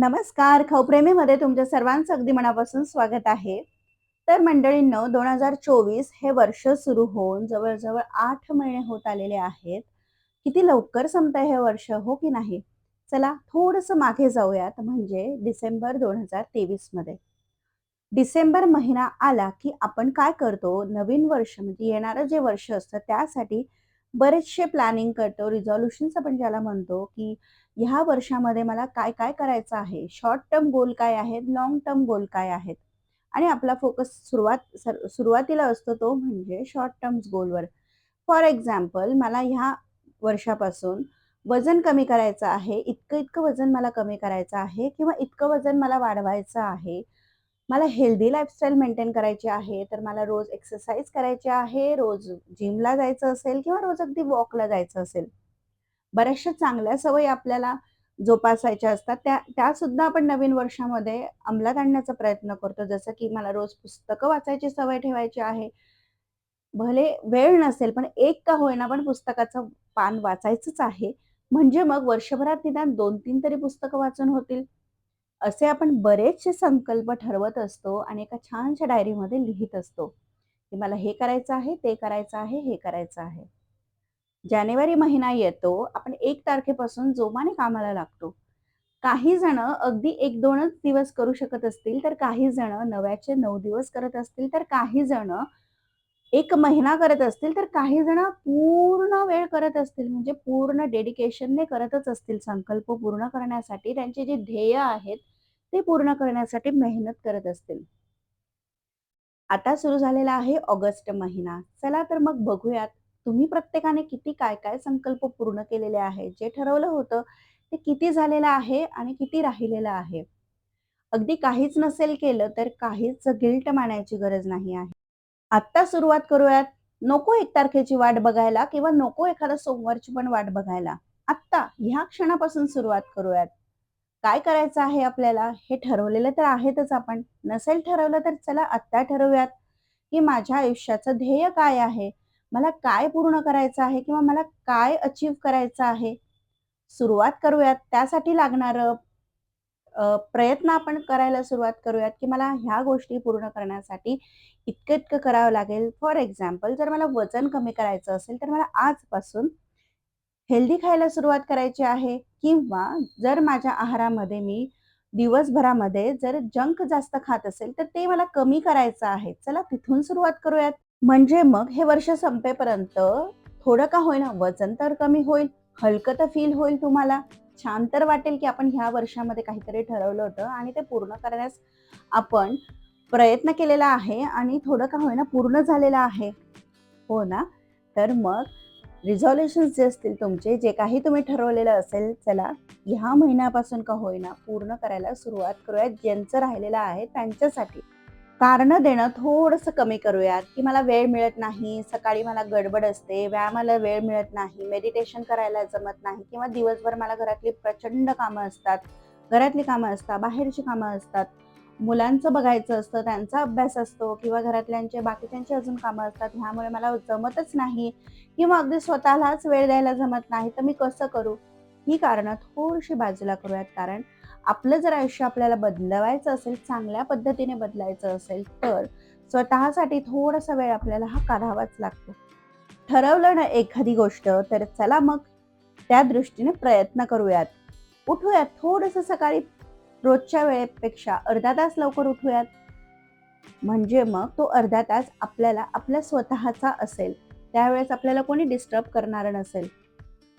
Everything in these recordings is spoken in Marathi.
नमस्कार खवप्रेमीमध्ये तुमच्या सर्वांचं अगदी मनापासून स्वागत आहे. तर मंडळींनो दोन हजार चोवीस हे वर्ष सुरू होऊन जवळजवळ आठ महिने होत आलेले आहेत. किती लवकर संपतंय हे वर्ष हो की नाही? चला थोडंसं मागे जाऊयात म्हणजे डिसेंबर दोन हजार तेवीसमध्ये. डिसेंबर महिना आला की आपण काय करतो? नवीन वर्ष म्हणजे येणारं जे वर्ष असतं त्यासाठी बरेचसे प्लॅनिंग करतो. रिझॉल्युशन्स आपण ज्याला म्हणतो की ह्या वर्षामध्ये मला काय काय करायचं आहे? शॉर्ट टर्म गोल काय आहेत? लॉंग टर्म गोल काय आहेत? आणि आपला फोकस सुरुवात सर- सुरुवातीला असतो तो म्हणजे शॉर्ट टर्म्स गोलवर फॉर एक्झाम्पल मला ह्या वर्षापासून वजन कमी करायचं आहे इतकं इतकं वजन मला कमी करायचं आहे किंवा इतकं वजन मला वाढवायचं आहे मला हेल्दी लाईफस्टाईल मेंटेन करायची आहे तर मला रोज एक्सरसाइज करायची आहे रोज जिमला जायचं असेल किंवा रोज अगदी वॉकला जायचं असेल. बऱ्याचशा चांगल्या सवयी आपल्याला जोपासायच्या असतात. त्या त्या सुद्धा आपण नवीन वर्षामध्ये अंमलात आणण्याचा प्रयत्न करतो. जसं की मला रोज पुस्तकं वाचायची सवय ठेवायची आहे. भले वेळ नसेल पण एक का होईना पण पुस्तकाचं पान वाचायचंच आहे. म्हणजे मग वर्षभरात निदान दोन तीन तरी पुस्तकं वाचून होतील. असे आपण बरेचसे संकल्प ठरवत असतो आणि एका छानशा डायरीमध्ये लिहित असतो की मला हे करायचं आहे ते करायचं आहे हे करायचं आहे. जानेवारी महिना येतो आपण एक तारखेपासून जोमाने कामाला लागतो. काही जण अगदी एक दोनच दिवस करू शकत असतील तर काही जण नव्याचे नऊ दिवस करत असतील तर काही जण एक महिना करत असतील तर काही जण पूर्ण वेळ करत असतील. म्हणजे पूर्ण डेडिकेशनने करतच असतील. संकल्प पूर्ण करण्यासाठी त्यांचे जे ध्येय आहेत ते पूर्ण करण्यासाठी मेहनत करत असतील. आता सुरू झालेला आहे ऑगस्ट महिना. चला तर मग बघूयात तुम्ही प्रत्येकाने किती काय काय संकल्प पूर्ण केलेले आहेत जे ठरवलं होतं ते किती झालेलं आहे आणि किती राहिलेलं आहे? अगदी काहीच नसेल केलं तर काहीच गिल्ट मानायची गरज नाही आहे. आत्ता सुरुवात करूयात. नको एक तारखेची वाट बघायला किंवा नको एखादा सोमवारची पण वाट बघायला. आत्ता ह्या क्षणापासून सुरुवात करूयात. काय करायचं आहे आपल्याला? हे ठरवलेलं तर आहेतच आपण. नसेल ठरवलं तर चला आत्ता ठरवूयात. की माझ्या आयुष्याचं ध्येय काय आहे? मला काय पूर्ण करायचं आहे? किंवा मला काय अचीव करायचं आहे? सुरुवात करूयात. त्यासाठी लागणारं प्रयत्न आपण करायला सुरुवात करूयात की मला ह्या गोष्टी पूर्ण करण्यासाठी इतकं इतकं करावं लागेल. फॉर एक्झाम्पल जर मला वजन कमी करायचं असेल तर मला आजपासून हेल्दी खायला सुरुवात करायची आहे. किंवा जर माझ्या आहारामध्ये मी दिवसभरामध्ये जर जंक जास्त खात असेल तर ते मला कमी करायचं आहे. चला तिथून सुरुवात करूयात. म्हणजे मग हे वर्ष संपेपर्यंत थोडं का होईना वजन तर कमी होईल हलकं तर फील होईल तुम्हाला. छान तर वाटेल की आपण ह्या वर्षामध्ये काहीतरी ठरवलं होतं आणि ते पूर्ण करण्यास आपण प्रयत्न केलेला आहे आणि थोडं का होईना पूर्ण झालेलं आहे. हो ना? तर मग रिझॉल्युशन्स जे असतील तुमचे जे काही तुम्ही ठरवलेलं असेल चला ह्या महिन्यापासून का होईना पूर्ण करायला सुरुवात करूयात. ज्यांचं राहिलेलं आहे त्यांच्यासाठी. कारण देणं थोडंसं कमी करूयात की मला वेळ मिळत नाही सकाळी मला गडबड असते व्यायामाला वेळ मिळत नाही मेडिटेशन करायला जमत नाही किंवा दिवसभर मला घरातली प्रचंड कामं असतात घरातली कामं असतात बाहेरची कामं असतात. मुलांचं बघायचं असतं त्यांचा अभ्यास असतो किंवा घरातल्यांचे बाकीच्यांचे अजून कामं असतात ह्यामुळे मला जमतच नाही किंवा अगदी स्वतःलाच वेळ द्यायला जमत नाही तर मी कसं करू? ही कारणं थोडीशी बाजूला करूयात. कारण आपलं जर आयुष्य आपल्याला बदलवायचं असेल चांगल्या पद्धतीने बदलायचं असेल तर स्वतःसाठी थोडासा वेळ आपल्याला हा काढावाच लागतो. ठरवलं ना एखादी गोष्ट तर चला मग त्या दृष्टीने प्रयत्न करूयात. उठूयात थोडंसं सकाळी रोजच्या वेळेपेक्षा अर्धा तास लवकर उठूयात. म्हणजे मग तो अर्धा तास आपल्याला आपल्या स्वतःचा असेल. त्यावेळेस आपल्याला कोणी डिस्टर्ब करणार नसेल.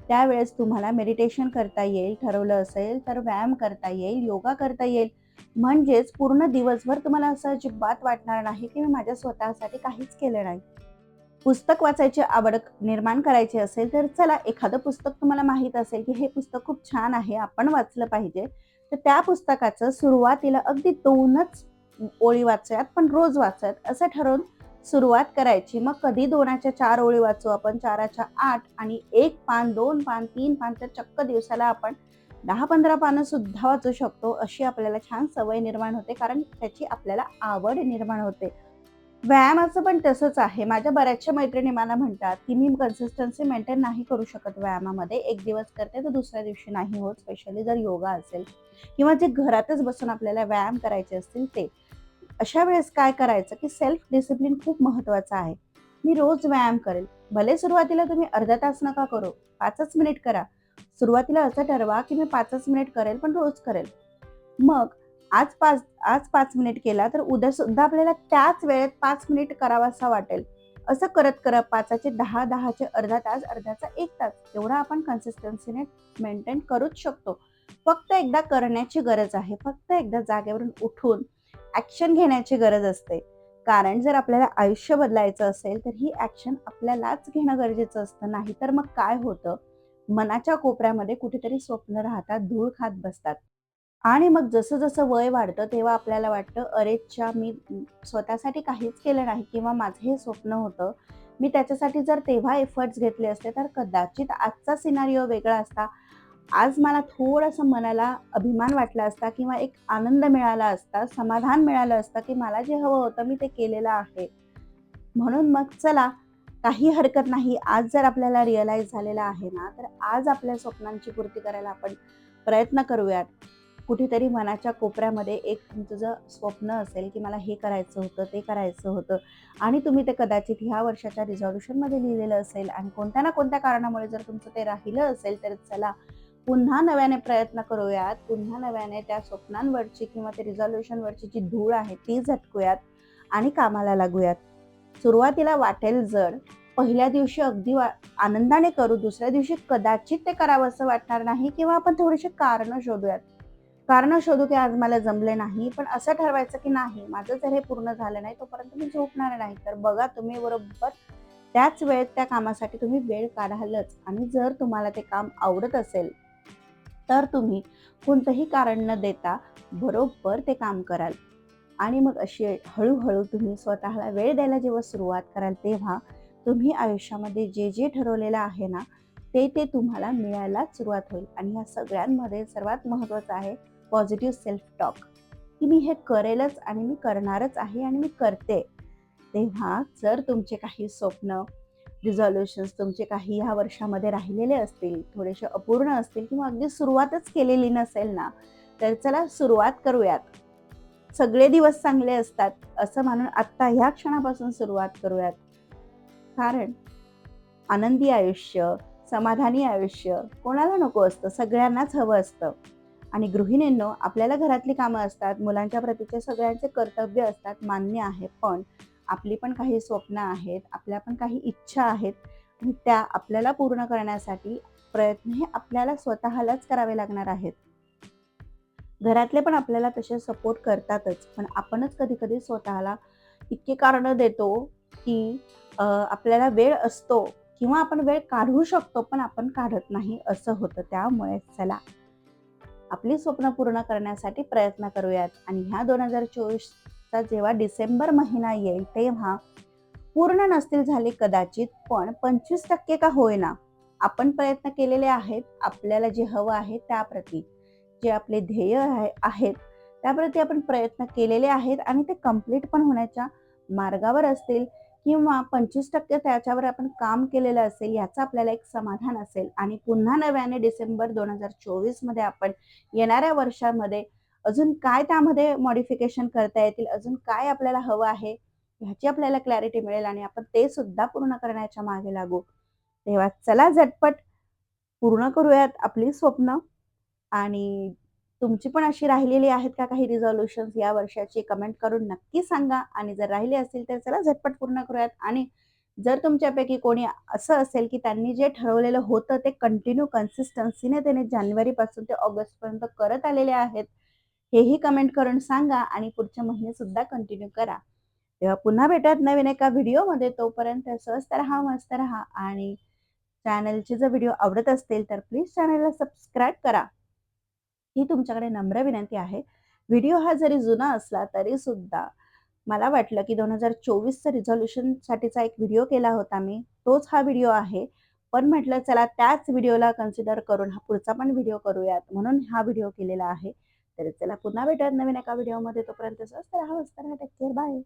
त्यावेळेस तुम्हाला मेडिटेशन करता येईल ठरवलं असेल तर व्यायाम करता येईल योगा करता येईल. म्हणजेच पूर्ण दिवसभर तुम्हाला असं अजिबात वाटणार नाही की मी माझ्या स्वतःसाठी काहीच केलं नाही. पुस्तक वाचायची आवड निर्माण करायची असेल तर चला एखादं पुस्तक तुम्हाला माहीत असेल की हे पुस्तक खूप छान आहे आपण वाचलं पाहिजे. तर त्या पुस्तकाचं सुरुवातीला अगदी दोनच ओळी वाचूयात पण रोज वाचत असं ठरवून सुरुवात करायची मग कधी दोनाच्या चार ओळी वाचू आपण चाराच्या आठ आणि एक पान दोन पान तीन पान तर चक्क दिवसाला आपण दहा पंधरा पानं सुद्धा वाचू शकतो अशी आपल्याला छान सवय निर्माण होते कारण त्याची आपल्याला आवड निर्माण होते व्यायामाचं पण तसंच आहे. माझ्या बऱ्याचशा मैत्रिणी मला म्हणतात, की मी कन्सिस्टन्सी मेंटेन नाही करू शकत व्यायामामध्ये. एक दिवस करते, तर दुसऱ्या दिवशी नाही होत. स्पेशली जर योगा असेल किंवा जे घरातच बसून आपल्याला व्यायाम करायचे असतील ते. अशा वेळेस काय करायचं, की सेल्फ डिसिप्लिन खूप महत्त्वाचं आहे. मी रोज व्यायाम करेल. भले सुरुवातीला तुम्ही अर्धा तास नका करू, पाचच मिनिट करा. सुरुवातीला असं ठरवा, की मी पाचच मिनिट करेल, पण रोज करेल. मग आज पाच आज पाच मिनिट केला, तर उद्या सुद्धा आपल्याला त्याच वेळेत पाच मिनिट करावासा वाटेल. असं करत करत 5चे 10, 10चे अर्धा तास, अर्ध्याचा एक तास एवढा आपण कन्सिस्टन्सीने मेंटेन करूच शकतो. फक्त एकदा करण्याची गरज आहे. फक्त एकदा जागेवरून उठून ॲक्शन घेण्याची गरज असते. कारण जर आपल्याला आयुष्य बदलायचं असेल, तर ही ॲक्शन आपल्यालाच घेणं गरजेचं असतं. नाही तर मग काय होतं, मनाच्या कोपऱ्यामध्ये कुठेतरी स्वप्न राहतात, धूळ खात बसतात. आणि मग जसं-जसं वय वाढतं, तेव्हा आपल्याला वाटतं, अरेच्या मी स्वतःसाठी काहीच केलं नाही किंवा माझं हे स्वप्न होतं. मी त्याच्यासाठी जर तेव्हा एफर्ट्स घेतले असते, तर कदाचित आजचा सिनारिओ वेगळा असता. आज मला थोडंसं मनाला अभिमान वाटला असता किंवा एक आनंद मिळाला असता, समाधान मिळालं असतं, की मला जे हवं होतं, मी ते केलेलं आहे." म्हणून मग चला, काही हरकत नाही. आज जर आपल्याला रिअलाईज झालेलं आहे ना, तर आज आपल्या स्वप्नांची पूर्ती करायला आपण प्रयत्न करूयात. कुठेतरी मनाच्या कोपऱ्यामध्ये एक तुझं स्वप्न असेल, की मला हे करायचं होतं, ते करायचं होतं आणि तुम्ही ते कदाचित ह्या वर्षाच्या रिझॉल्युशनमध्ये लिहिलेलं असेल आणि कोणत्या ना कोणत्या कारणामुळे जर तुमचं ते राहिलं असेल, तर चला पुन्हा नव्याने प्रयत्न करूयात. पुन्हा नव्याने त्या स्वप्नांवरची किंवा ते रिझॉल्युशनवरची जी धूळ आहे, ती झटकूयात आणि कामाला लागूयात. सुरुवातीला वाटेल जड, पहिल्या दिवशी अगदी वा आनंदाने करू, दुसऱ्या दिवशी कदाचित ते करावंसं वाटणार नाही किंवा आपण थोडीशी कारणं शोधूयात. कारणं शोधू, की आज मला जमले नाही. पण असं ठरवायचं, की नाही माझं जर हे पूर्ण झालं नाही, तोपर्यंत मी झोपणार नाही. तर बघा तुम्ही बरोबर त्याच वेळेत त्या कामासाठी तुम्ही वेळ काढालच आणि जर तुम्हाला ते काम आवडत असेल, तर तुम्ही कोणतंही कारण न देता बरोबर ते काम कराल. आणि मग अशी हळूहळू तुम्ही स्वतःला वेळ द्यायला जेव्हा सुरुवात कराल, तेव्हा तुम्ही आयुष्यामध्ये जे, जे ठरवलेलं आहे ना, ते, ते तुम्हाला मिळायला सुरुवात होईल. आणि ह्या सगळ्यांमध्ये सर्वात महत्त्वाचं आहे पॉझिटिव्ह सेल्फ टॉक की मी हे करेलच आणि मी करणारच आहे आणि मी करते. तेव्हा जर तुमचे काही स्वप्न, रिझॉल्युशन्स तुमचे काही ह्या वर्षामध्ये राहिलेले असतील, थोडेसे अपूर्ण असतील किंवा अगदी सुरुवातच केलेली नसेल ना, तर चला सुरुवात करूयात. सगळे दिवस चांगले असतात असं मानून आत्ता ह्या क्षणापासून सुरुवात करूयात. कारण आनंदी आयुष्य, समाधानी आयुष्य कोणाला नको असतं? सगळ्यांनाच हवं असतं. आणि गृहिणींनो आपल्याला घरातली कामं असतात, मुलांच्या प्रतीचे सगळ्यांचे कर्तव्य असतात, मान्य आहे. पण आपली पण काही स्वप्न आहेत, आपल्या पण काही इच्छा आहेत आणि त्या आपल्याला पूर्ण करण्यासाठी प्रयत्न हे आपल्याला स्वतःलाच करावे लागणार आहेत. घरातले पण आपल्याला तसे सपोर्ट करतातच, पण आपणच कधी-कधी स्वतःला इतके कारण देतो, की आपल्याला वेळ असतो किंवा आपण वेळ काढू शकतो, पण आपण काढत नाही असं होतं. त्यामुळे चला आपली स्वप्न पूर्ण करण्यासाठी प्रयत्न करूयात आणि ह्या दोन हजार चोवीस आता जेव्हा डिसेंबर महिना येईल तेव्हा पूर्ण नसतील झाले कदाचित पण पंचवीस टक्के का होईना? आपण प्रयत्न केलेले आहेत आपल्याला जे हवं आहे त्याप्रती. जे आपले ध्येय आहेत त्याप्रती आपण प्रयत्न केलेले आहेत आणि ते कंप्लीट पण होण्याच्या मार्गावर असतील किंवा पंचवीस टक्के त्याच्यावर आपण काम केलेलं असेल याचं आपल्याला एक समाधान असेल. आणि पुन्हा नव्याने डिसेंबर दोन हजार चोवीसमध्ये आपण येणाऱ्या वर्षामध्ये अजून काय त्यामध्ये मॉडिफिकेशन करता येतील? अजून काय आपल्याला हवं आहे? ह्याची आपल्याला क्लॅरिटी मिळेल आणि आपण ते सुद्धा पूर्ण करण्याच्या मागे लागू. तेव्हा चला झटपट पूर्ण करूयात आपली स्वप्न. आणि तुमची पण अशी राहिलेली आहेत का काही रिझॉल्युशन्स या वर्षाची कमेंट करून नक्की सांगा. आणि जर राहिले असतील तर चला झटपट पूर्ण करूयात. आणि जर तुमच्यापैकी कोणी असं असेल की त्यांनी जे ठरवलेलं होतं ते कंटिन्यू कन्सिस्टन्सीने त्याने जानेवारीपासून ते ऑगस्टपर्यंत करत आलेले आहेत हेही कमेंट करून सांगा आणि पुढच्या महिने सुद्धा कंटिन्यू करा. तेव्हा पुन्हा भेटत नवीन एका व्हिडिओमध्ये तोपर्यंत स्वस्त राहा मस्त राहा आणि चॅनलचे जर व्हिडिओ आवडत असतील तर प्लीज चॅनलला सबस्क्राईब करा. ही तुमच्याकडे नम्र विनंती आहे. व्हिडिओ हा जरी जुना असला तरी सुद्धा मला वाटलं की दोन हजार चोवीसचा रिझॉल्युशनसाठीचा एक व्हिडिओ केला होता मी. तोच हा व्हिडिओ आहे. पण म्हटलं चला त्याच व्हिडिओला कन्सिडर करून हा पुढचा पण व्हिडिओ करूयात. म्हणून हा व्हिडिओ केलेला आहे. तर चला पुन्हा भेटूयात नवीन एका व्हिडिओमध्ये. तोपर्यंत स्वस्त राहा मस्त राहा. Take care bye